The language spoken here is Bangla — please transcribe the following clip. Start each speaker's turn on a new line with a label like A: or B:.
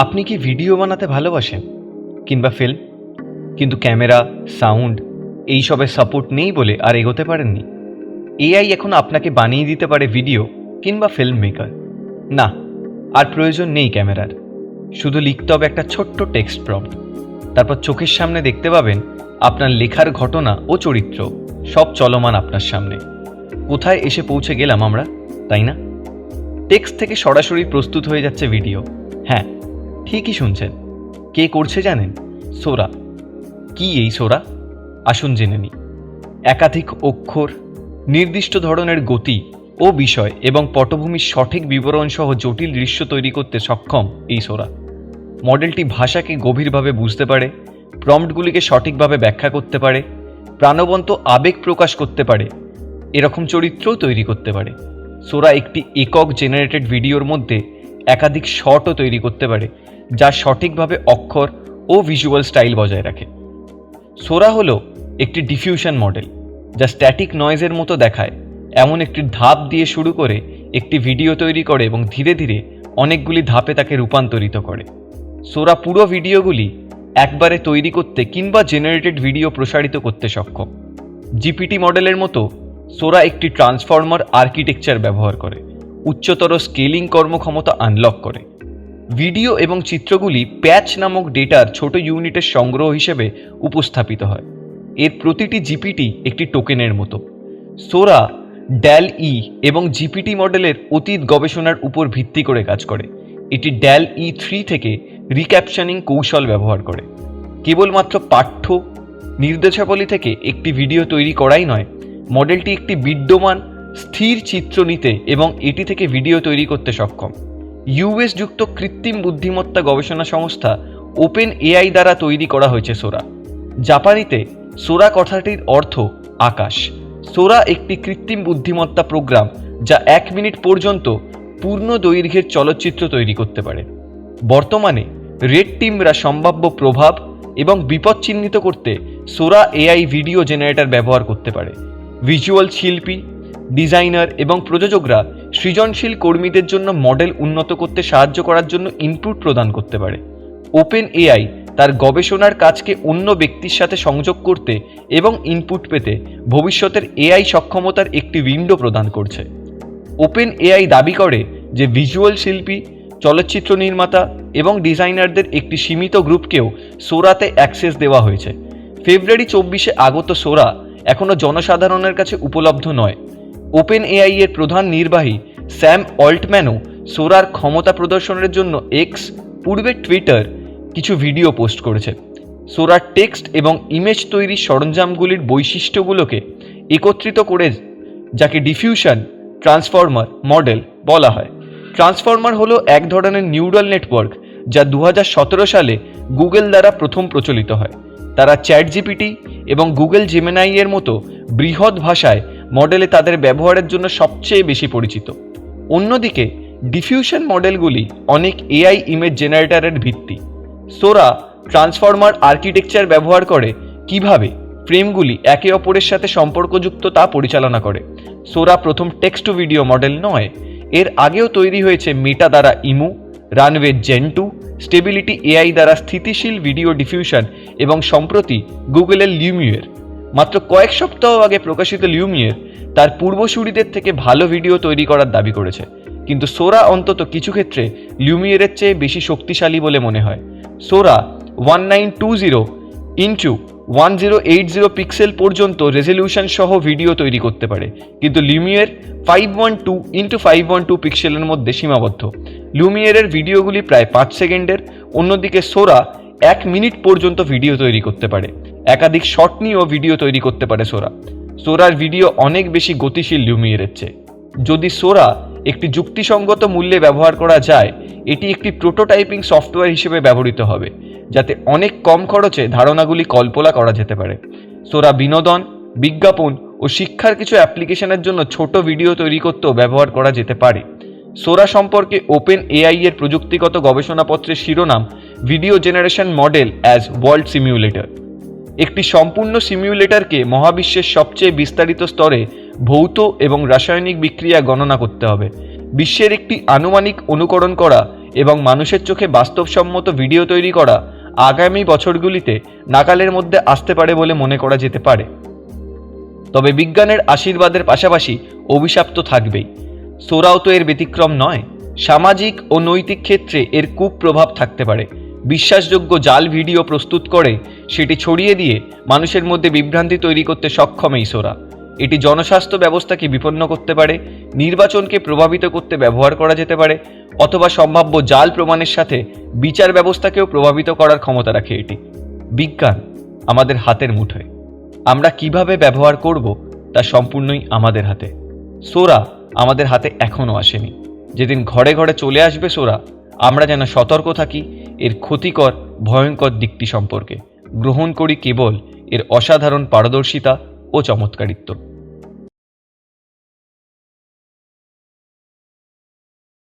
A: আপনি কি ভিডিও বানাতে ভালোবাসেন? কিংবা ফিল্ম কিন্তু ক্যামেরা, সাউন্ড, এইসবের সাপোর্ট নেই বলে আর এগোতে পারেননি। এআই এখন আপনাকে বানিয়ে দিতে পারে ভিডিও কিংবা ফিল্ম মেকার না, আর প্রয়োজন নেই ক্যামেরার। শুধু লিখতে হবে একটা ছোট্ট টেক্সট প্রম্পট তারপর চোখের সামনে দেখতে পাবেন আপনার লেখার ঘটনা ও চরিত্র। সব চলমান আপনার সামনে। কোথায় এসে পৌঁছে গেলাম আমরা, তাই না? টেক্সট থেকে সরাসরি প্রস্তুত হয়ে যাচ্ছে ভিডিও হ্যাঁ ঠিকই শুনছেন। কে করছে জানেন? সোরা। কি এই সোরা? আসুন জেনে নিই। একাধিক অক্ষর, নির্দিষ্ট ধরনের গতি ও বিষয় এবং পটভূমির সঠিক বিবরণ সহ জটিল দৃশ্য তৈরি করতে সক্ষম এই সোরা। মডেলটি ভাষাকে গভীরভাবে বুঝতে পারে, প্রম্পটগুলিকে সঠিকভাবে ব্যাখ্যা করতে পারে, প্রাণবন্ত আবেগ প্রকাশ করতে পারে, এরকম চরিত্রও তৈরি করতে পারে। সোরা একটি একক জেনারেটেড ভিডিওর মধ্যে একাধিক শটও তৈরি করতে পারে, যা সঠিকভাবে অক্ষর ও ভিজুয়াল স্টাইল বজায় রাখে। সোরা হলো একটি ডিফিউশন মডেল যা স্ট্যাটিক নয়েজের মতো দেখায়, এমন একটি ধাপ দিয়ে শুরু করে একটি ভিডিও তৈরি করে এবং ধীরে ধীরে অনেকগুলি ধাপে তাকে রূপান্তরিত করে। সোরা পুরো ভিডিওগুলি একবারে তৈরি করতে কিংবা জেনারেটেড ভিডিও প্রসারিত করতে সক্ষম। জিপিটি মডেলের মতো সোরা একটি ট্রান্সফর্মার আর্কিটেকচার ব্যবহার করে। উচ্চতর স্কেলিং কর্মক্ষমতা আনলক করে। ভিডিও এবং চিত্রগুলি প্যাচ নামক ডেটার ছোট ইউনিটের সংগ্রহ হিসেবে উপস্থাপিত হয়। এর প্রতিটি জিপিটি একটি টোকেনের মতো। সোরা ড্যাল ই এবং জিপিটি মডেলের অতীত গবেষণার উপর ভিত্তি করে কাজ করে। এটি ড্যাল ই থ্রি থেকে রিক্যাপশনিং কৌশল ব্যবহার করে। কেবলমাত্র পাঠ্য নির্দেশাবলী থেকে একটি ভিডিও তৈরি করাই নয়, মডেলটি একটি বিদ্যমান স্থির চিত্র নিতে এবং এটি থেকে ভিডিও তৈরি করতে সক্ষম। ইউএস যুক্ত কৃত্রিম বুদ্ধিমত্তা গবেষণা সংস্থা ওপেন এআই দ্বারা তৈরি করা হয়েছে সোরা। জাপানিতে সোরা কথাটির অর্থ আকাশ। সোরা একটি কৃত্রিম বুদ্ধিমত্তা প্রোগ্রাম যা এক মিনিট পর্যন্ত পূর্ণ দৈর্ঘ্যের চলচ্চিত্র তৈরি করতে পারে। বর্তমানে রেড টিমরা সম্ভাব্য প্রভাব এবং বিপদ চিহ্নিত করতে সোরা এআই ভিডিও জেনারেটর ব্যবহার করতে পারে। ভিজুয়াল শিল্পী ডিজাইনার এবং প্রযোজকরা সৃজনশীল কর্মীদের জন্য মডেল উন্নত করতে সাহায্য করার জন্য ইনপুট প্রদান করতে পারে। ওপেন এআই তার গবেষণার কাজকে অন্য ব্যক্তির সাথে সংযোগ করতে এবং ইনপুট পেতে ভবিষ্যতের এআই সক্ষমতার একটি উইন্ডো প্রদান করছে। ওপেন এআই দাবি করে যে ভিজুয়াল শিল্পী, চলচ্চিত্র নির্মাতা এবং ডিজাইনারদের একটি সীমিত গ্রুপকেও সোরাতে অ্যাক্সেস দেওয়া হয়েছে। ফেব্রুয়ারি চব্বিশে আগত সোরা এখনও জনসাধারণের কাছে উপলব্ধ নয়। ওপেন এআই এর প্রধান নির্বাহী স্যাম অল্টম্যানও সোরার ক্ষমতা প্রদর্শনের জন্য এক্স পূর্বে টুইটার কিছু ভিডিও পোস্ট করেছে। সোরার টেক্সট এবং ইমেজ তৈরির সরঞ্জামগুলির বৈশিষ্ট্যগুলোকে একত্রিত করে, যাকে ডিফিউশন, ট্রান্সফর্মার, মডেল বলা হয়। ট্রান্সফর্মার হলো এক ধরনের নিউরাল নেটওয়ার্ক যা দু হাজার সতেরো সালে গুগল দ্বারা প্রথম প্রচলিত হয়। তারা চ্যাট জিপিটি এবং গুগল জেমেনাই এর মতো বৃহৎ ভাষায় মডেলে তাদের ব্যবহারের জন্য সবচেয়ে বেশি পরিচিত। অন্যদিকে, ডিফিউশন মডেলগুলি অনেক এআই ইমেজ জেনারেটরের ভিত্তি। সোরা ট্রান্সফর্মার আর্কিটেকচার ব্যবহার করে কীভাবে ফ্রেমগুলি একে অপরের সাথে সম্পর্কযুক্ত তা পরিচালনা করে। সোরা প্রথম টেক্সট টু ভিডিও মডেল নয়, এর আগেও তৈরি হয়েছে মেটা দ্বারা Emu, Runway Gen two, stability AI দ্বারা স্থিতিশীল ভিডিও ডিফিউশন এবং সম্প্রতি গুগলের লিউমিয়ের মাত্র কয়েক সপ্তাহ আগে প্রকাশিত লিউমিয়ের তার পূর্বসূরিদের থেকে ভালো ভিডিও তৈরি করার দাবি করেছে। কিন্তু সোরা অন্তত কিছু ক্ষেত্রে লিউমিয়েরের চেয়ে বেশি শক্তিশালী বলে মনে হয়। Sora one nine two zero into one zero eight zero pixel পর্যন্ত রেজলিউশন সহ ভিডিও তৈরি করতে পারে। কিন্তু Lumiere five one two into five one two পিক্সেলের মধ্যে সীমাবদ্ধ। লুমিয়েরের ভিডিওগুলি প্রায় পাঁচ সেকেন্ডের। অন্যদিকে সোরা এক মিনিট পর্যন্ত ভিডিও তৈরি করতে পারে। একাধিক শট নিয়েও ভিডিও তৈরি করতে পারে সোরা। সোরার ভিডিও অনেক বেশি গতিশীল লুমিয়েরের চেয়ে যদি সোরা একটি যুক্তিসঙ্গত মূল্যে ব্যবহার করা যায়, এটি একটি প্রোটোটাইপিং সফটওয়্যার হিসেবে ব্যবহৃত হবে, যাতে অনেক কম খরচে ধারণাগুলি কল্পনা করা যেতে পারে। সোরা বিনোদন, বিজ্ঞাপন ও শিক্ষার কিছু অ্যাপ্লিকেশনের জন্য ছোট ভিডিও তৈরি করতেও ব্যবহার করা যেতে পারে। সোরা সম্পর্কে ওপেন এআই এর প্রযুক্তিগত গবেষণাপত্রের শিরোনাম video generation model as world simulator একটি সম্পূর্ণ সিমিউলেটরকে মহাবিশ্বের সবচেয়ে বিস্তারিত স্তরে ভৌত এবং রাসায়নিক বিক্রিয়া গণনা করতে হবে। বিশ্বের একটি আনুমানিক অনুকরণ করা এবং মানুষের চোখে বাস্তবসম্মত ভিডিও তৈরি করা আগামী বছরগুলিতে নাগালের মধ্যে আসতে পারে বলে মনে করা যেতে পারে। তবে বিজ্ঞানের আশীর্বাদের পাশাপাশি অভিশাপ তো থাকবেই। সোরাও তো এর ব্যতিক্রম নয়, সামাজিক ও নৈতিক ক্ষেত্রে এর কুপ্রভাব থাকতে পারে। বিশ্বাসযোগ্য জাল ভিডিও প্রস্তুত করে, সেটি ছড়িয়ে দিয়ে মানুষের মধ্যে বিভ্রান্তি তৈরি করতে সক্ষম এই সোরা। এটি জনস্বাস্থ্য ব্যবস্থাকে বিপন্ন করতে পারে, নির্বাচনকে প্রভাবিত করতে ব্যবহার করা যেতে পারে, অথবা সম্ভাব্য জাল প্রমাণের সাথে বিচার ব্যবস্থাকেও প্রভাবিত করার ক্ষমতা রাখে এটি। বিজ্ঞান আমাদের হাতের মুঠোয়। আমরা কীভাবে ব্যবহার করব তা সম্পূর্ণই আমাদের হাতে। সোরা আমাদের হাতে এখনও আসেনি। যেদিন ঘরে ঘরে চলে আসবে সোরা আমরা যেন সতর্ক থাকি, এর ক্ষতিকর, ভয়ঙ্কর দিকটি সম্পর্কে। গ্রহণ করি কেবল এর অসাধারণ পারদর্শিতা ও চমৎকারিত্ব।